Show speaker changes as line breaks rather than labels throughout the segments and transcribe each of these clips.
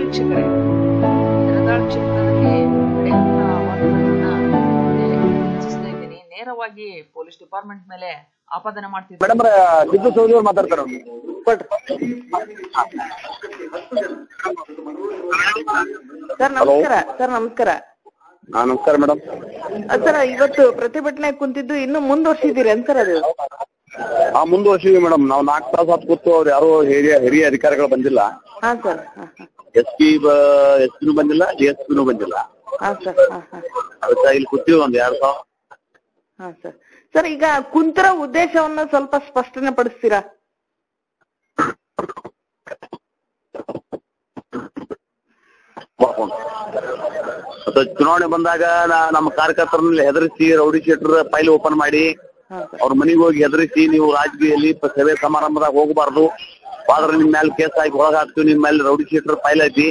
ವೀಕ್ಷಕರೇ ಜಗದಾಳ್ ಕ್ಷೇತ್ರದಲ್ಲಿ ನೇರವಾಗಿ ಪೊಲೀಸ್ ಡಿಪಾರ್ಟ್ಮೆಂಟ್ ಮೇಲೆ ಆಪಾದನೆ ಮಾಡ್ತಿದ್ದಾರೆ
ಮೇಡಮ್ ಸಿದ್ದು ಸೌದಿ ಅವ್ರು ಮಾತಾಡ್ತಾರ
ಸರ್ ನಮಸ್ಕಾರ. ಸರ್ ನಮಸ್ಕಾರ.
ಹಾ ನಮಸ್ಕಾರ ಮೇಡಮ್.
ಸರ್ ಇವತ್ತು ಪ್ರತಿಭಟನೆ ಕುಂತಿದ್ದು ಇನ್ನು ಮುಂದುವರ್ಸಿದ್ದೀರಿ ಸರ್ ಅದು.
ಹಾ ಮುಂದುವರ್ಸಿದ್ವಿ ಮೇಡಮ್. ನಾವು ನಾಲ್ಕು ತಾಸು ಹತ್ತು ಕೂತು ಅವ್ರು ಯಾರು ಹಿರಿಯ ಹಿರಿಯ ಅಧಿಕಾರಿಗಳು ಬಂದಿಲ್ಲ.
ಹಾ ಸರ್.
ಎಸ್ ಪಿ ಎಸ್ ಪಿನೂ ಬಂದಿಲ್ಲ ಡಿ ಎಸ್ ಪಿನೂ ಬಂದಿಲ್ಲ.
ಹಾ ಸರ್ ಹಾ ಹಾ.
ಅದಕ್ಕೆ ಇಲ್ಲಿ ಕೂತೀವಿ ಒಂದ್ ಎರಡ್ ಸಾವಿರ
ಹಾ ಸರ್. ಸರ್ ಈಗ ಕುಂತರ ಉದ್ದೇಶವನ್ನ ಸ್ವಲ್ಪ ಸ್ಪಷ್ಟನೆ ಪಡಿಸ್ತೀರಾ?
ಮತ್ತೆ ಚುನಾವಣೆ ಬಂದಾಗ ನಾ- ನಮ್ಮ ಕಾರ್ಯಕರ್ತರಲ್ಲಿ ಹೆದರಿಸಿ ರೌಡಿ ಶೆಟ್ಟರ್ ಫೈಲ್ ಓಪನ್ ಮಾಡಿ ಅವ್ರ ಮನೆಗೆ ಹೋಗಿ ಹೆದರಿಸಿ ನೀವು ರಾಜಕೀಯಲ್ಲಿ ಸಭೆ ಸಮಾರಂಭದಾಗ ಹೋಗಬಾರ್ದು. ಆದ್ರೆ ನಿಮ್ ಮೇಲೆ ಕೇಸ್ ಆಗಿ ಒಳಗಾಗ್ತೀವಿ ನಿಮ್ ಮೇಲೆ ರೌಡಿ ಶೀಟರ್ ಫೈಲ್ ಐತಿ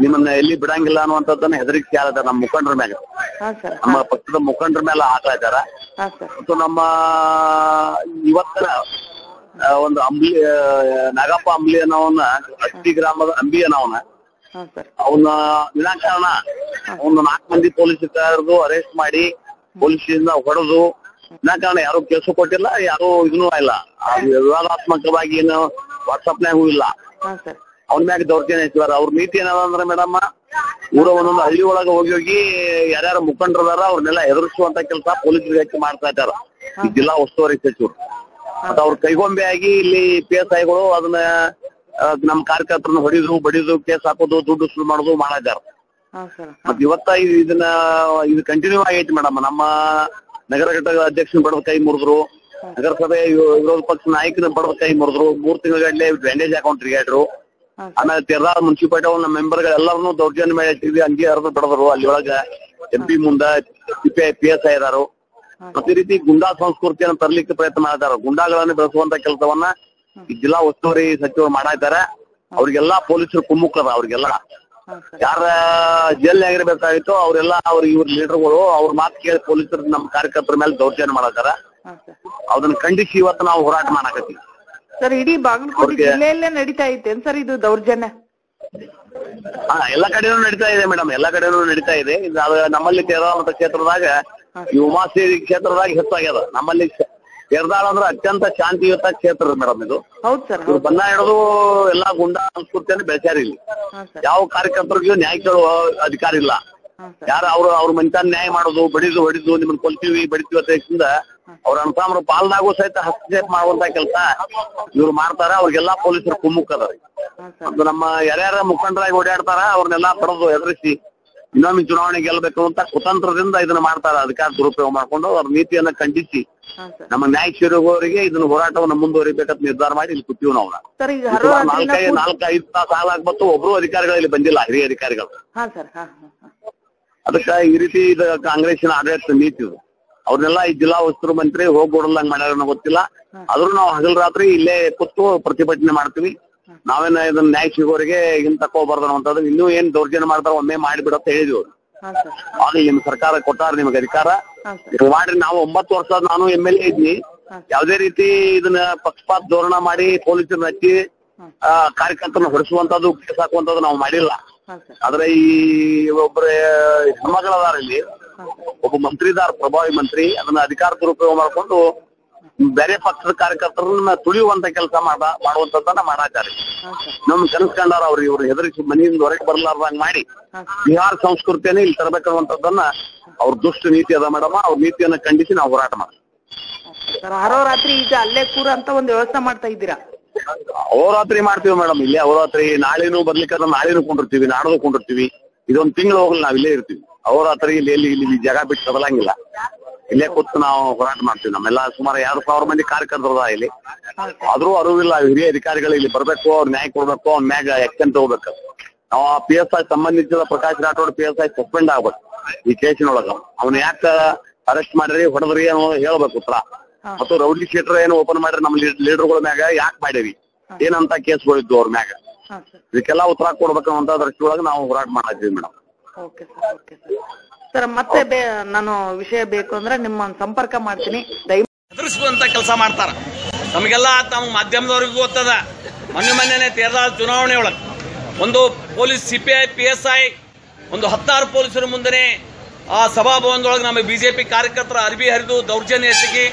ನಿಮ್ಮನ್ನ ಎಲ್ಲಿ ಬಿಡಂಗಿಲ್ಲ ಅನ್ನುವಂಥದ್ದನ್ನ ಹೆದರಿಕೆ ಯಾರದ ನಮ್ಮ ಮುಖಂಡರ
ಮೇಲೆ
ನಮ್ಮ ಪಕ್ಷದ ಮುಖಂಡರ ಮೇಲೆ ಹಾಕ್ತಾ ಇದ್ದಾರ. ಮತ್ತು ನಮ್ಮ ಇವತ್ತಿನ ಒಂದು ಅಂಬ್ಲಿ ನಾಗಪ್ಪ ಅಂಬ್ಲಿ ಅನ್ನೋವನ್ನ ಅಟ್ಟಿ ಗ್ರಾಮದ ಅಂಬಿ ಅನ್ನೋವನ್ನ ಅವನ ವಿನಾಕಾರಣ ಒಂದು ನಾಲ್ಕು ಮಂದಿ ಪೊಲೀಸ್ ಕರೆದು ಅರೆಸ್ಟ್ ಮಾಡಿ ಪೊಲೀಸಿಂದ ಹೊಡೆದು ವಿನಾಕಾರಣ ಯಾರು ಕೇಸು ಕೊಟ್ಟಿಲ್ಲ ಯಾರು ಇದನ್ನೂ ಇಲ್ಲ. ವಿವಾದಾತ್ಮಕವಾಗಿ ಏನು ವಾಟ್ಸಪ್ನಾಗೂ ಇಲ್ಲ. ಅವ್ನ ಮ್ಯಾಗ ದೌರ್ಜನ್ಯ ಹೆಚ್ಚಿದಾರ ಅವ್ರ ನೀತಿ ಏನದ ಅಂದ್ರೆ ಮೇಡಮ್ ಊರ ಒಂದೊಂದು ಹಳ್ಳಿ ಒಳಗ ಹೋಗಿ ಹೋಗಿ ಯಾರ್ಯಾರು ಮುಖಂಡರದಾರ ಅವ್ರನ್ನೆಲ್ಲ ಎದುರಿಸುವಂತ ಕೆಲಸ ಪೊಲೀಸ್ ಇಲಾಖೆ ಮಾಡ್ತಾ ಇದ್ದಾರ. ಜಿಲ್ಲಾ ಉಸ್ತುವಾರಿ ಸಚಿವರು. ಮತ್ತ ಅವ್ರ ಕೈಗೊಂಬೆ ಆಗಿ ಇಲ್ಲಿ ಪಿ ಎಸ್ ಐಗಳು ಅದನ್ನ ನಮ್ ನಮ್ಮ ಕಾರ್ಯಕರ್ತರನ್ನ ಹೊಡಿದು ಬಡಿದು ಕೇಸ್ ಹಾಕೋದು ದುಡ್ಡು ಸುಲ್ ಮಾಡೋದು ಮಾಡಿದಾರ ಮತ್ ಇವತ್ತ ಇದ್- ಇದನ್ನ ಇದು ಕಂಟಿನ್ಯೂ ಆಗೈತಿ ಮೇಡಮ್ ನಮ್ಮ ನಗರ ಘಟಕದ ಅಧ್ಯಕ್ಷನ ಬಡದ ಕೈ ಮುರಿದ್ರು. ನಗರಸಭೆ ವಿರೋ- ವಿರೋಧ ಪಕ್ಷ ನಾಯಕನ ಬಡದ ಕೈ ಮುರಿದ್ರು. ಮೂರ್ ತಿಂಗಳ ಬ್ಯಾಂಡೇಜ್ ಹಾಕೊಂಡ್ ತಿರುಗಾಡ್ರು ಆಮೇಲೆ ತೆರದಾಳ ಮುನ್ಸಿಪಾಲಿಟಿ ನಮ್ಮ ಮೆಂಬರ್ ಎಲ್ಲಾರನು ದೌರ್ಜನ್ಯ ಮೇಲೆ ಟಿವಿ ಅಂಗಿ ಹರಿದು ಬಡದ್ರು ಅಲ್ಲಿ ಒಳಗ ಎಂ ಪಿ ಮುಂದ ಪಿ ಎಸ್ ಐ ಇದಾರು ಪ್ರತಿ ರೀತಿ ಗುಂಡಾ ಸಂಸ್ಕೃತಿಯನ್ನು ತರಲಿಕ್ಕೆ ಪ್ರಯತ್ನ ಮಾಡ್ತಾರ. ಗುಂಡಾಗಳನ್ನು ಬೆಳೆಸುವಂತ ಕೆಲಸವನ್ನ ಈ ಜಿಲ್ಲಾ ಉಸ್ತುವಾರಿ ಸಚಿವರು ಮಾಡಾಯ್ತಾರ. ಅವ್ರಿಗೆಲ್ಲಾ ಪೊಲೀಸರು ಕುಮ್ಮುಕ್ಕದ ಅವ್ರಿಗೆಲ್ಲ. ಯಾರ ಜೈಲ್ ಆಗಿರ್ಬೇಕಾಗಿತ್ತು ಅವ್ರೆಲ್ಲ ಅವ್ರ ಇವ್ರ ಲೀಡರ್ಗಳು ಅವ್ರ ಮಾತು ಕೇಳಿ ಪೊಲೀಸರು ನಮ್ಮ ಕಾರ್ಯಕರ್ತರ ಮೇಲೆ ದೌರ್ಜನ್ಯ
ಸರ್
ಅದನ್ನ ಖಂಡಿಸಿ ಇವತ್ತು ನಾವು ಹೋರಾಟ ಮಾಡಾಕತ್ತೀವಿ.
ಸರ್ ಇಡೀ ಬಾಗಲಕೋಟೆ ಜಿಲ್ಲೆಯಲ್ಲೇ ನಡೀತಾ ಐತೆ ಸರ್ ಇದು ದೌರ್ಜನ್ಯ?
ಹಾ ಎಲ್ಲಾ ಕಡೆನೂ ನಡೀತಾ ಇದೆ ಮೇಡಮ್ ಎಲ್ಲಾ ಕಡೆನೂ ನಡೀತಾ ಇದೆ. ಇದು ಅದು ನಮ್ಮಲ್ಲಿ ಕೇರಳ ಕ್ಷೇತ್ರದಾಗ ಈ ಉಮಾಶ್ರೀ ಕ್ಷೇತ್ರದಾಗ ಹೆಚ್ಚಾಗ್ಯದ. ನಮ್ಮಲ್ಲಿ ತೇರದಾಳ ಅಂದ್ರೆ ಅತ್ಯಂತ ಶಾಂತಿಯುತ ಕ್ಷೇತ್ರ ಮೇಡಮ್ ಇದು. ಇವ್ರು ಬಣ್ಣ ಹಿಡಿದು ಎಲ್ಲಾ ಗುಂಡಾ ಸಂಸ್ಕೃತಿಯನ್ನು ಬೆಳೆಸ್ಯಾರ ಇಲ್ಲಿ. ಯಾವ ಕಾರ್ಯಕರ್ತರಿಗೂ ನ್ಯಾಯ ಕೇಳುವ ಅಧಿಕಾರ ಇಲ್ಲ. ಯಾರು ಅವ್ರು ಅವ್ರ ಮನ್ತಾನ ನ್ಯಾಯ ಮಾಡೋದು ಬಡಿದು ಹೊಡಿದು ನಿಮ್ಮನ್ನ ಕೊಲ್ತೀವಿ ಬಡಿತೀವಿ ಅಂತ ಅವ್ರ ಅನ್ಸಾಮ್ರ ಪಾಲ್ದಾಗೂ ಸಹಿತ ಹಸ್ತಕ್ಷೇಪ ಮಾಡುವಂತ ಕೆಲಸ ಇವ್ರು ಮಾಡ್ತಾರ ಅವ್ರಿಗೆಲ್ಲಾ ಪೊಲೀಸರು
ಸರ್
ಅದು ನಮ್ಮ ಯಾರ್ಯಾರ ಮುಖಂಡರಾಗಿ ಓಡಾಡ್ತಾರ ಅವ್ರನ್ನೆಲ್ಲಾ ತಡೆದು ಎದುರಿಸಿ ಇನ್ನೊಮ್ಮೆ ಚುನಾವಣೆ ಗೆಲ್ಬೇಕು ಅಂತ ಕುತಂತ್ರದಿಂದ ಇದನ್ನ ಮಾಡ್ತಾರ ಅಧಿಕಾರ ದುರುಪಯೋಗ ಮಾಡ್ಕೊಂಡು ಅವ್ರ ನೀತಿಯನ್ನ ಖಂಡಿಸಿ ನಮ್ಮ ನ್ಯಾಯ ಸಿರುವವರಿಗೆ ಇದನ್ನ ಹೋರಾಟವನ್ನ ಮುಂದುವರಿಬೇಕಂತ ನಿರ್ಧಾರ ಮಾಡಿ ಇಲ್ಲಿ ಕೂತೀವಿ ನಾವು ನಾಲ್ಕೈದು ನಾಲ್ಕೈದು ತಾಸು ಆಗ್ಲಾಗ್ಬತ್ತು ಒಬ್ರು ಅಧಿಕಾರಿಗಳು ಇಲ್ಲಿ ಬಂದಿಲ್ಲ ಹಿರಿಯ ಅಧಿಕಾರಿಗಳು. ಅದಕ್ಕ ಈ ರೀತಿ ಇದು ಕಾಂಗ್ರೆಸ್ಸಿನ ಆಡಳಿತ ನೀತಿ ಇದು. ಅವ್ರನ್ನೆಲ್ಲ ಈ ಜಿಲ್ಲಾ ಉಸ್ತುವಾರಿ ಮಂತ್ರಿ ಹೋಗ್ಬಿಡಲ್ಲಂಗ್ ಮಾಡ್ಯಾರ ಗೊತ್ತಿಲ್ಲ. ಆದ್ರೂ ನಾವು ಹಗಲ್ ರಾತ್ರಿ ಇಲ್ಲೇ ಕೂತು ಪ್ರತಿಭಟನೆ ಮಾಡ್ತೀವಿ. ನಾವೇನ ಇದನ್ನ ನ್ಯಾಯ ಸಿಗೋರಿಗೆ ಹಿಂಗ್ ತಕೋಬಾರ್ದು ಅನ್ನುವಂಥದ್ದು. ಇನ್ನೂ ಏನ್ ದೌರ್ಜನ್ಯ ಮಾಡ್ತಾರ ಒಮ್ಮೆ ಮಾಡಿಬಿಡತ್ತ ಹೇಳಿದ್ವಿ ಆಗ್ಲಿ ನಿಮ್ ಸರ್ಕಾರ ಕೊಟ್ಟಾರ ನಿಮ್ಗೆ ಅಧಿಕಾರ. ಮಾಡ್ರಿ ನಾವು ಒಂಬತ್ತು ವರ್ಷ ನಾನು ಎಂ ಎಲ್ ಎ ಇದ್ವಿ ಯಾವ್ದೇ ರೀತಿ ಇದನ್ನ ಪಕ್ಷಪಾತ ಧೋರಣ ಮಾಡಿ ಪೊಲೀಸರನ್ನ ಹಚ್ಚಿ ಆ, ಕಾರ್ಯಕರ್ತರನ್ನ ಹೊಡಿಸುವಂತದ್ದು ಕೇಸ್ ಹಾಕುವಂತದ್ದು ನಾವು ಮಾಡಿಲ್ಲ. ಆದ್ರೆ ಈ ಒಬ್ಬರ ಹೆಣ್ಮಗಳದಾರ ಇಲ್ಲಿ ಒಬ್ಬ ಮಂತ್ರಿ ಇದಾರ ಪ್ರಭಾವಿ ಮಂತ್ರಿ ಅದನ್ನ ಅಧಿಕಾರ ದುರುಪಯೋಗ ಮಾಡ್ಕೊಂಡು ಬೇರೆ ಪಕ್ಷದ ಕಾರ್ಯಕರ್ತರನ್ನ ತುಳಿಯುವಂತ ಕೆಲಸ ಮಾಡ ಮಾಡುವಂತದ್ದನ್ನ
ಮಾಡಾಕಾರಿ
ನಮ್ ಕನಸ್ಕೊಂಡಾರ ಅವ್ರು ಇವ್ರು ಹೆದರಿಸಿ ಮನೆಯಿಂದ ಹೊರಗೆ ಬರ್ಲಾರ್ದಂಗ್ ಮಾಡಿ ಬಿಹಾರ ಸಂಸ್ಕೃತಿಯನ್ನ ಇಲ್ಲಿ ತರಬೇಕನ್ನುವಂಥದ್ದನ್ನ ಅವ್ರ ದುಷ್ಟ ನೀತಿ ಅದ ಮೇಡಮ್ ಅವ್ರ ನೀತಿಯನ್ನ ಖಂಡಿಸಿ ನಾವು ಹೋರಾಟ ಮಾಡ್ತೀವಿ.
ರಾತ್ರಿ ಈಗ ಅಲ್ಲೇ ಕೂರ ಅಂತ ಒಂದು ವ್ಯವಸ್ಥೆ ಮಾಡ್ತಾ ಇದ್ದೀರಾ?
ಅಹೋರಾತ್ರಿ ಮಾಡ್ತೀವಿ ಮೇಡಮ್. ಇಲ್ಲೇ ಅವರಾತ್ರಿ ನಾಳೆನೂ ಬರ್ಲಿಕ್ಕೆ ನಾಳೆನೂ ಕೊಂಡಿರ್ತೀವಿ, ನಾಡದು ಕೊಂಡಿರ್ತೀವಿ. ಇದೊಂದು ತಿಂಗಳು ಹೋಗಲಿ ನಾವ್ ಇಲ್ಲೇ ಇರ್ತೀವಿ. ಅವರಾತ್ರಿ ಇಲ್ಲಿ ಎಲ್ಲಿ ಇಲ್ಲಿ ಜಾಗ ಬಿಟ್ಟು ಕದಲಂಗಿಲ್ಲ ಇಲ್ಲೇ ಕೂತು ನಾವು ಹೋರಾಟ ಮಾಡ್ತೀವಿ. ನಮ್ಮೆಲ್ಲ ಸುಮಾರು ಎರಡು ಸಾವಿರ ಮಂದಿ ಕಾರ್ಯಕರ್ತರದ ಇಲ್ಲಿ. ಆದ್ರೂ ಅರಿವಿಲ್ಲ, ಹಿರಿಯ ಅಧಿಕಾರಿಗಳು ಇಲ್ಲಿ ಬರ್ಬೇಕು, ಅವ್ರ ನ್ಯಾಯ ಕೊಡ್ಬೇಕು, ಅವ್ರ ಮ್ಯಾಗ ಆಕ್ಷನ್ ತಗೋಬೇಕು ನಾವು ಪಿ ಎಸ್ ಐ ಸಂಬಂಧಿಸಿದ Prakash Rathod P S I suspend ಆಗ್ಬೇಕು. ಈ ಕೇಸಿನೊಳಗ ಅವ್ನ ಯಾಕ ಅರೆಸ್ಟ್ ಮಾಡ್ರಿ, ಹೊಡೆದ್ರಿ ಅನ್ನೋದು ಹೇಳ್ಬೇಕು ಉತ್ತರ. ಮತ್ತು ರೌಡಿ ಶೀಟರ್ ಏನು ಓಪನ್ ಮಾಡ್ರಿ ನಮ್ಮ ಲೀಡರ್ಗಳ ಮ್ಯಾಗ ಯಾಕೆ ಮಾಡೇವಿ ಏನಂತ ಕೇಸ್ಗಳಿದ್ದು ಅವ್ರ ಮ್ಯಾಗ. ಇದಕ್ಕೆಲ್ಲ ಉತ್ತರ ಕೊಡ್ಬೇಕಂತ ಅಂತ ದೃಷ್ಟಿಯೊಳಗೆ ನಾವು ಹೋರಾಟ ಮಾಡಿದ್ವಿ madam
okay sir. Okay sir. Sir ಮತ್ತೆ ನಾನು ವಿಷಯ ಬೇಕು ಅಂದ್ರೆ ನಿಮ್ಮ ಸಂಪರ್ಕ ಮಾಡ್ತೀನಿ.
ಎದುರಿಸುವಂತ ಕೆಲಸ ಮಾಡ್ತಾರ. ನಮಗೆಲ್ಲ ತಮ್ಮ ಮಾಧ್ಯಮದವ್ರಿಗೂ ಗೊತ್ತದ. ಮೊನ್ನೆ ಮೊನ್ನೆನೆ ತೇರದಾಳ ಚುನಾವಣೆ ಒಳಗೆ. ಒಂದು police CPI P S I ಒಂದು ಹತ್ತಾರು ಪೊಲೀಸರ ಮುಂದೆನೆ ಆ ಸಭಾಭವನದೊಳಗೆ ನಮ್ಮ ಬಿಜೆಪಿ ಕಾರ್ಯಕರ್ತರ ಅರ್ಬಿ ಹರಿದು ದೌರ್ಜನ್ಯ ಎಸಗಿ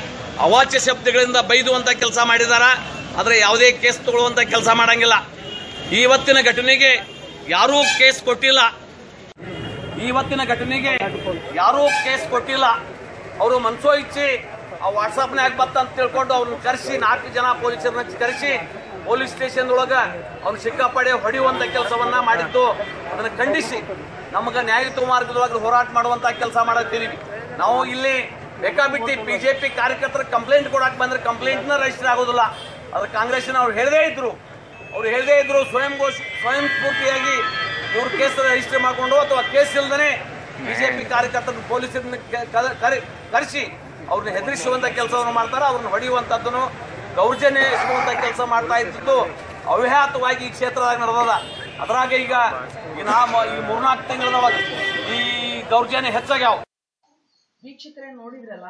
ಅವಾಚ್ಯ ಶಬ್ದಗಳಿಂದ ಬೈದುವಂಥ ಕೆಲಸ ಮಾಡಿದಾರ, ಆದರೆ ಯಾವುದೇ ಕೇಸ್ ತಗೊಳ್ಳುವಂತ ಕೆಲಸ ಮಾಡಂಗಿಲ್ಲ. ಇವತ್ತಿನ ಘಟನೆಗೆ ಯಾರೂ ಕೇಸ್ ಕೊಟ್ಟಿಲ್ಲ. ಇವತ್ತಿನ ಘಟನೆಗೆ ಯಾರೂ ಕೇಸ್ ಕೊಟ್ಟಿಲ್ಲ. ಅವರು ಮನ್ಸೋ ಇಚ್ಚಿ ಆ ವಾಟ್ಸಪ್ನ್ಯಾಗ ಬತ್ತ ಅಂತ ತಿಳ್ಕೊಂಡು ಅವ್ರನ್ನ ಕರೆಸಿ, ನಾಲ್ಕು ಜನ ಪೊಲೀಸರನ್ನ ಕರೆಸಿ, ಪೊಲೀಸ್ ಸ್ಟೇಷನ್ ಒಳಗ ಅವ್ನು ಸಿಕ್ಕಾಪಡೆ ಹೊಡೆಯುವಂಥ ಕೆಲಸವನ್ನ ಮಾಡಿದ್ದು. ಅದನ್ನು ಖಂಡಿಸಿ. ನಮಗೆ ನ್ಯಾಯಯುತ ಮಾರ್ಗದೊಳಗೆ ಹೋರಾಟ ಮಾಡುವಂತ ಕೆಲಸ ಮಾಡತ್ತೀವಿ ನಾವು ಇಲ್ಲಿ ಬೇಕಾಬಿಟ್ಟಿ ಬಿಜೆಪಿ ಕಾರ್ಯಕರ್ತರ ಕಂಪ್ಲೇಂಟ್ ಕೊಡಕ್ಕೆ ಬಂದ್ರೆ ಕಂಪ್ಲೇಂಟ್ನ ರಿಜಿಸ್ಟರ್ ಆಗೋದಿಲ್ಲ. ಅದು ಕಾಂಗ್ರೆಸ್ನ ಅವ್ರು ಹೇಳದೇ ಇದ್ರು. ಅವ್ರು ಹೇಳದೇ ಇದ್ರು, ಸ್ವಯಂ ಘೋಷ, ಸ್ವಯಂ ಸ್ಫೂರ್ತಿಯಾಗಿ ಇವ್ರ ಕೇಸ್ ರಿಜಿಸ್ಟರ್ ಮಾಡಿಕೊಂಡು ಅಥವಾ ಕೇಸ್ ಇಲ್ದೇ ಬಿಜೆಪಿ ಕಾರ್ಯಕರ್ತರ ಪೊಲೀಸರನ್ನ ಕರೆಸಿ ಅವ್ರನ್ನ ಹೆದರಿಸುವಂತ ಕೆಲಸವನ್ನು ಮಾಡ್ತಾರೆ ಅವ್ರನ್ನ ಹೊಡೆಯುವಂತದ್ದನ್ನು ದೌರ್ಜನ್ಯ ಎಸಗುವಂತ ಕೆಲಸ ಮಾಡ್ತಾ ಇದ್ದಿದ್ದು ಅವ್ಯಾಹತವಾಗಿ ಈ ಕ್ಷೇತ್ರದಾಗ ನಡೆದದ. ಅದ್ರಾಗ ಈಗ ಈ ನಾ ಈ ಮೂರ್ನಾಲ್ಕು ತಿಂಗಳ ಈ ದೌರ್ಜನ್ಯ ಹೆಚ್ಚಾಗ್ಯಾವ.
ವೀಕ್ಷಕರೇ ನೋಡಿದ್ರಲ್ಲ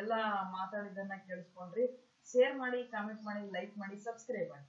ಎಲ್ಲ ಮಾತಾಡಿದ್ದನ್ನ ಕೇಳಿಸ್ಕೊಂಡ್ರಿ. ಶೇರ್ ಮಾಡಿ ಕಾಮೆಂಟ್ ಮಾಡಿ ಲೈಕ್ ಮಾಡಿ ಸಬ್ಸ್ಕ್ರೈಬ್ ಮಾಡಿ.